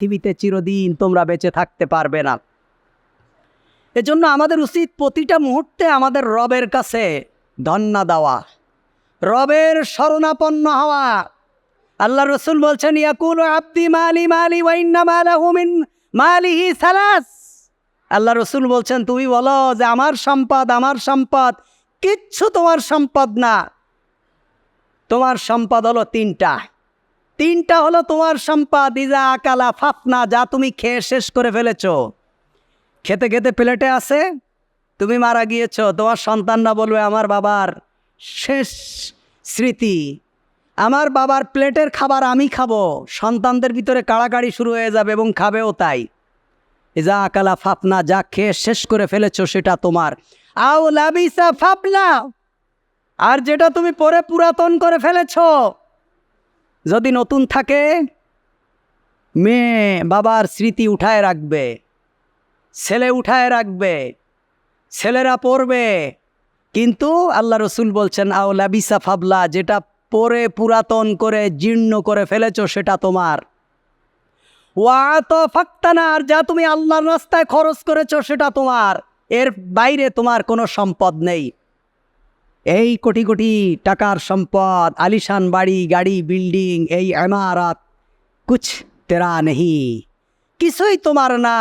পৃথিবীতে চিরদিন তোমরা বেঁচে থাকতে পারবে না। এজন্য আমাদের উচিত প্রতিটা মুহূর্তে আমাদের রবের কাছে ধন্যা দেওয়া, রবের শরণাপন্ন হওয়া। আল্লাহ রসুল বলছেন, ইয়াকুল আব্দি মালি মালি ওয়াইন্না মালিহি সালাস। আল্লাহ রসুল বলছেন, তুমি বলো যে আমার সম্পদ আমার সম্পদ, কিচ্ছু তোমার সম্পদ না। তোমার সম্পদ হলো তিনটা। তিনটা হলো তোমার সম্পদ ইজা আকালা ফাফনা, যা তুমি খেয়ে শেষ করে ফেলেছ। খেতে খেতে প্লেটে আছে, তুমি মারা গিয়েছো, তোমার সন্তানরা বলবে, আমার বাবার শেষ স্মৃতি। আমার বাবার প্লেটের খাবার আমি খাব, সন্তানদের ভিতরে কাড়াকাড়ি শুরু হয়ে যাবে এবং খাবেও তাই। যা আকালা ফাপনা যা খেয়ে শেষ করে ফেলেছো সেটা তোমার। আও লাবিসা ফাপলা আর যেটা তুমি পরে পুরাতন করে ফেলেছো যদি নতুন থাকে, মেয়ে বাবার স্মৃতি উঠায় রাখবে, ছেলে উঠায় রাখবে, ছেলেরা পড়বে। কিন্তু আল্লাহ রসুল বলছেন, আও লাবিসা ফাবলা, যেটা পরে পুরাতন করে জীর্ণ করে ফেলেছো, সেটা তোমার। ওয়া তো আর যা তুমি আল্লাহর রাস্তায় খরচ করেছ, সেটা তোমার। এর বাইরে তোমার কোনো সম্পদ নেই। এই কোটি কোটি টাকার সম্পদ, আলিশান বাড়ি, গাড়ি, বিল্ডিং, এই এমারত কুছ তেরা নেহি। কিছুই তোমার না।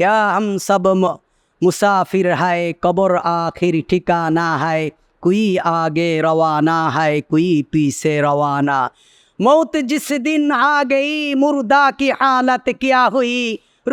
হাম সব মুসাফির হায়, কবর আখির ঠিকানা হায়, কুই আগে রওয়ানা হায়, কুই পিছে রওয়ানা। মৌত জিস দিন আ গই, মুর্দা কি হালত ক্যা হুই?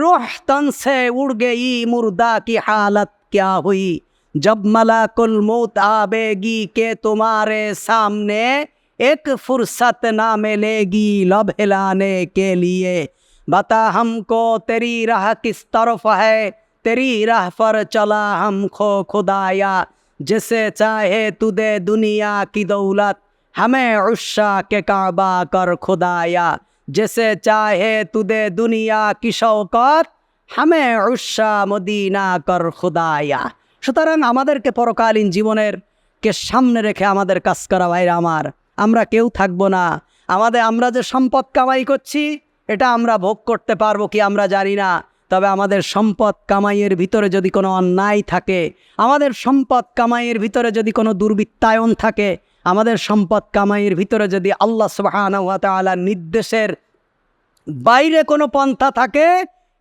রোহ তন সে উড় গই, মুর্দা কি হালত ক্যা হুই? जब मलाकुल मौत आबेगी के तुम्हारे सामने, एक फुर्सत ना मिलेगी लब हिलाने के लिए। बता हमको, तेरी राह किस तरफ़ है? तेरी राह पर चला हम खो खुदाया। जिसे चाहे तुदे दुनिया की दौलत, हमें उषा के काबा कर खुदाया। जिसे चाहे तुदे दुनिया की शौकत, हमें उषा मदीना कर खुदाया। সুতরাং আমাদেরকে পরকালীন জীবনের কে সামনে রেখে আমাদের কাজ করা ভাইরা আমার। আমরা কেউ থাকব না। আমাদের আমরা যে সম্পদ কামাই করছি, এটা আমরা ভোগ করতে পারব কি আমরা জানি না। তবে আমাদের সম্পদ কামাইয়ের ভিতরে যদি কোনো অন্যায় থাকে, আমাদের সম্পদ কামাইয়ের ভিতরে যদি কোনো দুর্বৃত্তায়ন থাকে, আমাদের সম্পদ কামাইয়ের ভিতরে যদি আল্লাহ সুবাহ নির্দেশের বাইরে কোনো পন্থা থাকে,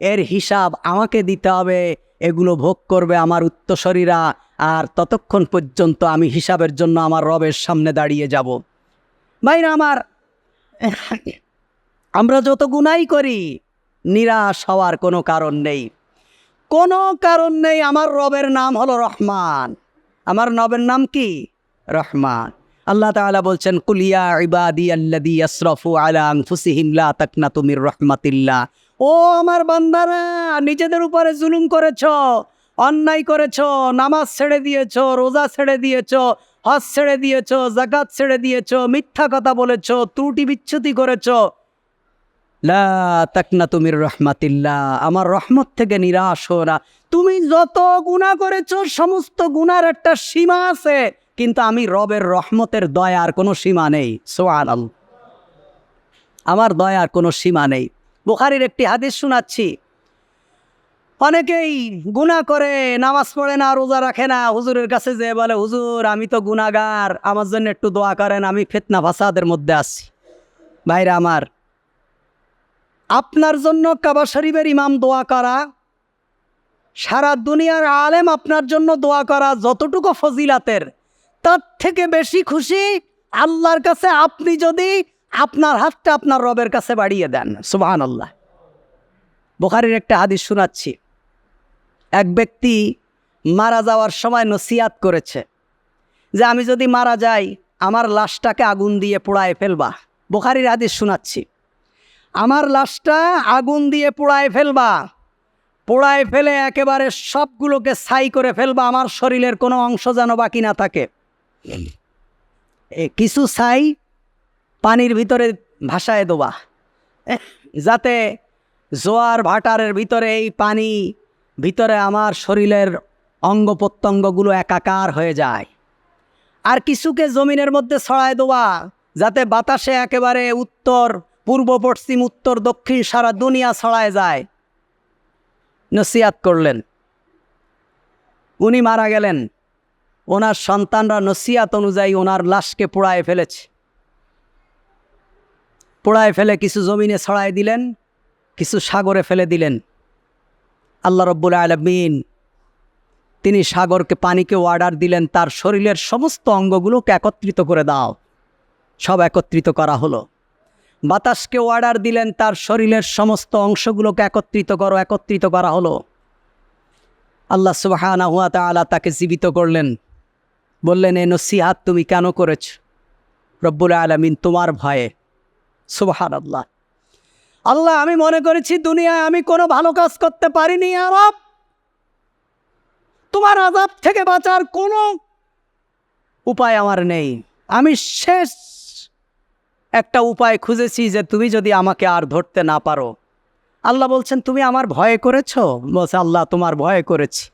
এর হিসাব আমাকে দিতে হবে। এগুলো ভোগ করবে আমার উত্তরসরীরা, আর ততক্ষণ পর্যন্ত আমি হিসাবের জন্য আমার রবের সামনে দাঁড়িয়ে যাব। ভাইরা আমার, আমরা যত গুণাই করি, নিরাশ হওয়ার কোনো কারণ নেই। কোনো কারণ নেই, আমার রবের নাম হলো রহমান। আমার নবের নাম কি? রহমান। আল্লাহ তাআলা বলছেন কুলিয়া ইবাদি আল্লাদি আশরাফু আলা আনফুসিহিম লা তাকনাতু মির রাহমাতিল্লাহ। ও আমার বান্দারা, নিজেদের উপরে জুলুম করেছ, অন্যায় করেছ, নামাজ ছেড়ে দিয়েছ, রোজা ছেড়ে দিয়েছ, হজ ছেড়ে দিয়েছ, জাকাত ছেড়ে দিয়েছ, মিথ্যা কথা বলেছ, ত্রুটি বিচ্ছুতি করেছ। লা তাকনা তুমির রহমাতিল্লাহ, আমার রহমত থেকে নিরাশ হো না। তুমি যত গুণা করেছ, সমস্ত গুনার একটা সীমা আছে, কিন্তু আমি রবের রহমতের দয়ার কোনো সীমা নেই। সোয়ান আমার দয়ার কোনো সীমা নেই। বুখারির একটি হাদিস শোনাচ্ছি। অনেকেই গুণা করে, নামাজ পড়ে না, রোজা রাখে না। হুজুরের কাছে যে বলে, হুজুর, আমি তো গুণাগার আমার জন্য একটু দোয়া করেন, আমি ফেতনা ফাসাদের মধ্যে আছি। ভাইরা আমার, আপনার জন্য কাবা শরীফের ইমাম দোয়া করা, সারা দুনিয়ার আলেম আপনার জন্য দোয়া করা যতটুকু ফজিলাতের, তার থেকে বেশি খুশি আল্লাহর কাছে আপনি যদি আপনার হাতটা আপনার রবের কাছে বাড়িয়ে দেন সুবাহান আল্লাহ বোখারির একটা হাদিস শোনাচ্ছি। এক ব্যক্তি মারা যাওয়ার সময় নসিয়াত করেছে যে, আমি যদি মারা যাই, আমার লাশটাকে আগুন দিয়ে পোড়ায় ফেলবা। বোখারির হাদিস শোনাচ্ছি। আমার লাশটা আগুন দিয়ে পোড়ায় ফেলবা। পোড়ায় ফেলে একেবারে সবগুলোকে ছাই করে ফেলবা, আমার শরীরের কোনো অংশ যেন বাকি না থাকে। কিছু ছাই পানির ভিতরে ভাসায় দেবা। যাতে জোয়ার ভাটারের ভিতরে এই পানি ভিতরে আমার শরীরের অঙ্গ প্রত্যঙ্গগুলো একাকার হয়ে যায়। আর কিছুকে জমিনের মধ্যে ছড়ায় দেওয়া যাতে বাতাসে একেবারে উত্তর, পূর্ব, পশ্চিম, উত্তর, দক্ষিণ সারা দুনিয়া ছড়ায় যায়। নসিয়াত করলেন। উনি মারা গেলেন। ওনার সন্তানরা নসিয়াত অনুযায়ী ওনার লাশকে পোড়ায় ফেলেছে। পোড়ায় ফেলে কিছু জমিনে ছড়ায় দিলেন, কিছু সাগরে ফেলে দিলেন। আল্লাহ রব্বুল আলমিন তিনি সাগরকে পানিকে অর্ডার দিলেন, তার শরীরের সমস্ত অঙ্গগুলোকে একত্রিত করে দাও। সব একত্রিত করা হলো। বাতাসকে অর্ডার দিলেন, তার শরীরের সমস্ত অংশগুলোকে একত্রিত করো, একত্রিত করা হলো। আল্লাহ সুবাহানা হুয়া তালা তাকে জীবিত করলেন। বললেন, এ নসিহাত তুমি কেন করেছ? রব্বুল আলমিন তোমার ভয়ে সুবাহান আল্লাহ আল্লাহ আমি মনে করেছি দুনিয়ায় আমি কোনো ভালো কাজ করতে পারিনি আরব তোমার আজাব থেকে বাঁচার কোনো উপায় আমার নেই। আমি শেষ একটা উপায় খুঁজেছি যে তুমি যদি আমাকে আর ধরতে না পারো। আল্লাহ বলছেন, তুমি আমার ভয়ে করেছ? বলছে, আল্লাহ, তোমার ভয়ে করেছি।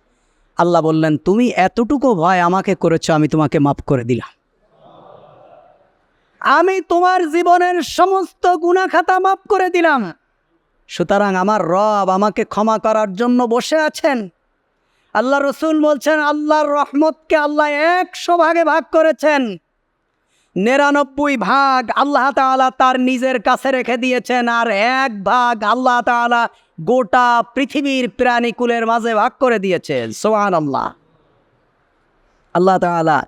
আল্লাহ বললেন, তুমি এতটুকু ভয় আমাকে করেছ, আমি তোমাকে মাফ করে দিলাম। আমি তোমার জীবনের সমস্ত গুণাখাতা মাফ করে দিলাম। সুতরাং আমার রব আমাকে ক্ষমা করার জন্য বসে আছেন। আল্লাহ রসুল বলছেন, আল্লাহর রহমতকে আল্লাহ একশো ভাগে ভাগ করেছেন। নিরানব্বই ভাগ আল্লাহ তাআলা তার নিজের কাছে রেখে দিয়েছেন আর এক ভাগ আল্লাহ তাআলা গোটা পৃথিবীর প্রাণীকুলের মাঝে ভাগ করে দিয়েছেন। সোহান আল্লাহ আল্লাহ তাআলা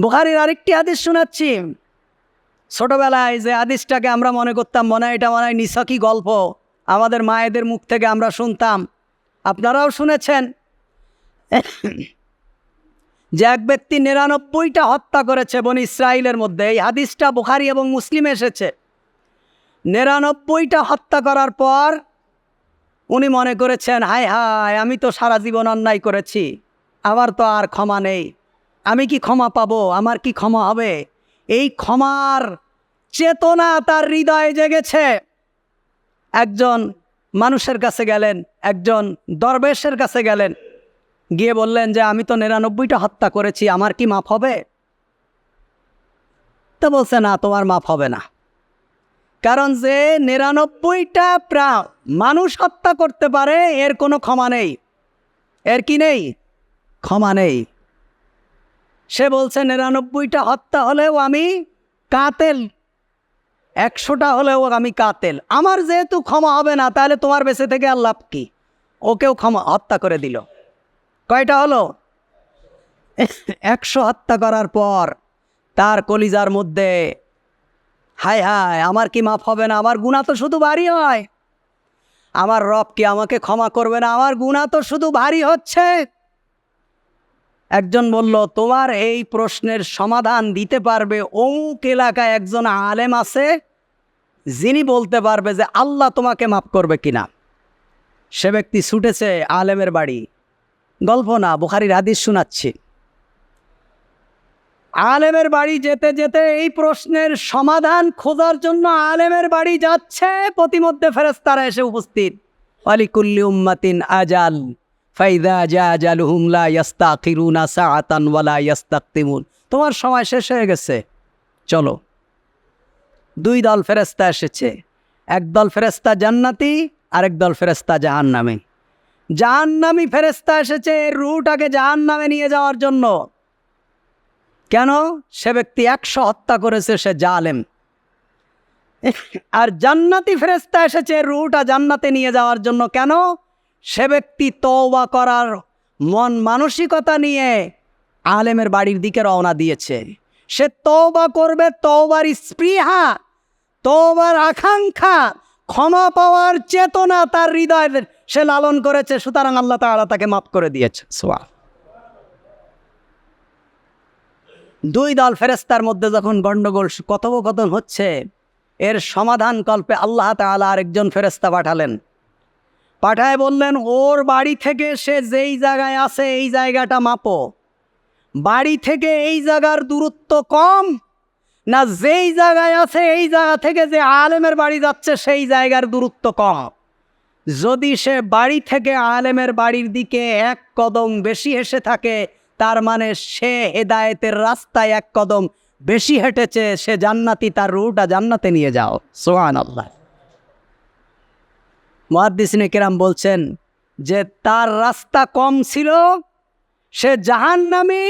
বুখারির আরেকটি আদেশ শোনাচ্ছি। ছোটবেলায় যে আদেশটাকে আমরা মনে করতাম, মনে হয় এটা মনে হয় নিছকি গল্প। আমাদের মায়েদের মুখ থেকে আমরা শুনতাম। আপনারাও শুনেছেন? যে এক ব্যক্তি নিরানব্বইটা হত্যা করেছে বন ইসরায়েলের মধ্যে। এই হাদিসটা বুখারি এবং মুসলিম এসেছে। নিরানব্বইটা হত্যা করার পর উনি মনে করেছেন, হায় হায়, আমি তো সারা জীবন অন্যায় করেছি। আমার তো আর ক্ষমা নেই। আমি কি ক্ষমা পাবো? আমার কি ক্ষমা হবে? এই ক্ষমার চেতনা তার হৃদয়ে জেগেছে। একজন মানুষের কাছে গেলেন, একজন দরবেশের কাছে গেলেন। গিয়ে বললেন যে, আমি তো নিরানব্বইটা হত্যা করেছি, আমার কি মাফ হবে? তো বলছে, না, তোমার মাফ হবে না। কারণ যে নিরানব্বইটা প্রা, মানুষ হত্যা করতে পারে, এর কোনো ক্ষমা নেই। এর কি নেই? ক্ষমা নেই। সে বলছে, নিরানব্বইটা হত্যা হলেও আমি কাতেল। একশোটা হলেও আমি কাতেল। আমার যেহেতু ক্ষমা হবে না, তাহলে তোমার বেঁচে থেকে আর লাভ কি? ওকেও ক্ষমা, হত্যা করে দিল। কয়টা হলো? একশো হত্যা করার পর তার কলিজার মধ্যে, হায় হায়, আমার কি মাফ হবে না? আমার গুণা তো শুধু ভারী হয়। আমার রব কি আমাকে ক্ষমা করবে না? আমার গুণা তো শুধু ভারী হচ্ছে। একজন বলল, তোমার এই প্রশ্নের সমাধান দিতে পারবে অমুক এলাকায় একজন আলেম আছে, যিনি বলতে পারবে যে আল্লাহ তোমাকে মাফ করবে কিনা। সে ব্যক্তি ছুটেছে আলেমের বাড়ি। গল্প না, বুখারির হাদিস শোনাচ্ছি। আলেমের বাড়ি যেতে যেতে এই প্রশ্নের সমাধান খোঁজার জন্য আলেমের বাড়ি যাচ্ছে। প্রতিমধ্যে ফেরেস্তারা এসে উপস্থিত। আলিকুল্লি উম্মাতিন আজাল। ফাইদা জা জালুহুম লা ইয়াস্তাখিরুনা সাআতান ওয়ালা ইয়াস্তাকতিমুন। তোমার সময় শেষ হয়ে গেছে। চলো। দুই দল ফেরেস্তা এসেছে। একদল ফেরেস্তা জান্নাতি, আরেক দল ফেরেস্তা জাহান্নামী। জাহান্নামী ফেরেস্তা এসেছে এর রুট আগে জাহান্নামে নিয়ে যাওয়ার জন্য। কেন? সে ব্যক্তি একশো হত্যা করেছে, সে জালেম। আর জান্নাতি ফেরেস্তা এসেছে রুটা জান্নাতে নিয়ে যাওয়ার জন্য। কেন? সে ব্যক্তি তওবা করার মন মানসিকতা নিয়ে আলেমের বাড়ির দিকে রওনা দিয়েছে। সে তওবা করবে তওবার স্পৃহা, তওবার আকাঙ্ক্ষা, ক্ষমা পাওয়ার চেতনা তার হৃদয়ের সে লালন করেছে, সুতরাং আল্লাহ তাআলা তাকে মাফ করে দিয়েছে। সোয়া দুই দল ফেরেস্তার মধ্যে যখন গণ্ডগোল কথোপকথন হচ্ছে, এর সমাধান কল্পে আল্লাহ তাআলা আরেকজন ফেরেস্তা পাঠালেন। পাঠায় বললেন, ওর বাড়ি থেকে সে যেই জায়গায় আছে, এই জায়গাটা মাপো। বাড়ি থেকে এই জায়গার দূরত্ব কম না যেই জায়গায় আছে, এই জায়গা থেকে যে আলেমের বাড়ি যাচ্ছে, সেই জায়গার দূরত্ব কম। যদি সে বাড়ি থেকে আলেমের বাড়ির দিকে এক কদম বেশি এসে থাকে, তার মানে সে হেদায়েতের রাস্তায় এক কদম বেশি হেঁটেছে, সে জান্নাতি তার রুটা জান্নাতে নিয়ে যাও। সোহান আল্লাহ মহাদ্দিসিনে কেরাম বলছেন যে তার রাস্তা কম ছিল, সে জাহান্নামী,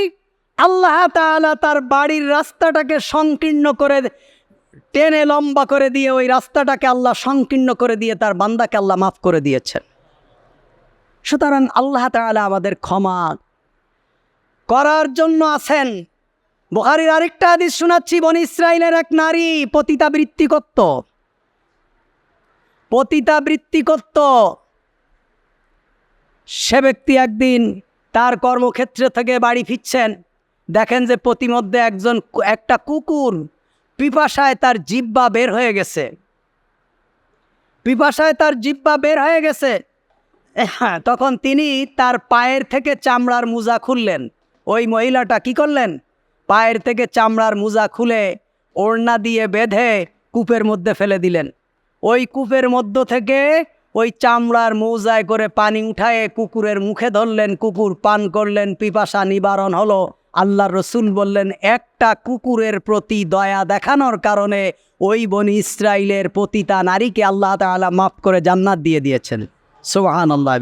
আল্লাহ তাআলা তার বাড়ির রাস্তাটাকে সংকীর্ণ করে টেনে লম্বা করে দিয়ে ওই রাস্তাটাকে আল্লাহ সংকীর্ণ করে দিয়ে তার বান্দাকে আল্লাহ মাফ করে দিয়েছেন। সুতরাং আল্লাহ তাআলা আমাদের ক্ষমা করার জন্য আছেন। বুখারীর আরেকটা হাদিস শোনাচ্ছি, বন ইসরায়েলের এক নারী পতিতাবৃত্তি করত পতিতাবৃত্তি করত সে ব্যক্তি একদিন তার কর্মক্ষেত্র থেকে বাড়ি ফিরছেন। দেখেন যে প্রতিমধ্যে একজন একটা কুকুর পিপাসায় তার জিব্বা বের হয়ে গেছে। পিপাসায় তার জিব্বা বের হয়ে গেছে। হ্যাঁ তখন তিনি তার পায়ের থেকে চামড়ার মোজা খুললেন। ওই মহিলাটা কি করলেন? পায়ের থেকে চামড়ার মোজা খুলে ওড়না দিয়ে বেঁধে কূপের মধ্যে ফেলে দিলেন। ওই কূপের মধ্য থেকে ওই চামড়ার মৌজায় করে পানি উঠায়ে কুকুরের মুখে ধরলেন, কুকুর পান করলেন, পিপাসা নিবারণ হলো। আল্লাহ রসুল বললেন, একটা কুকুরের প্রতি দয়া দেখানোর কারণে ওই বনি ইসরায়েলের পতিতা নারীকে আল্লাহ তালা মাফ করে জান্নাত দিয়ে দিয়েছেন। সোহান আল্লাহ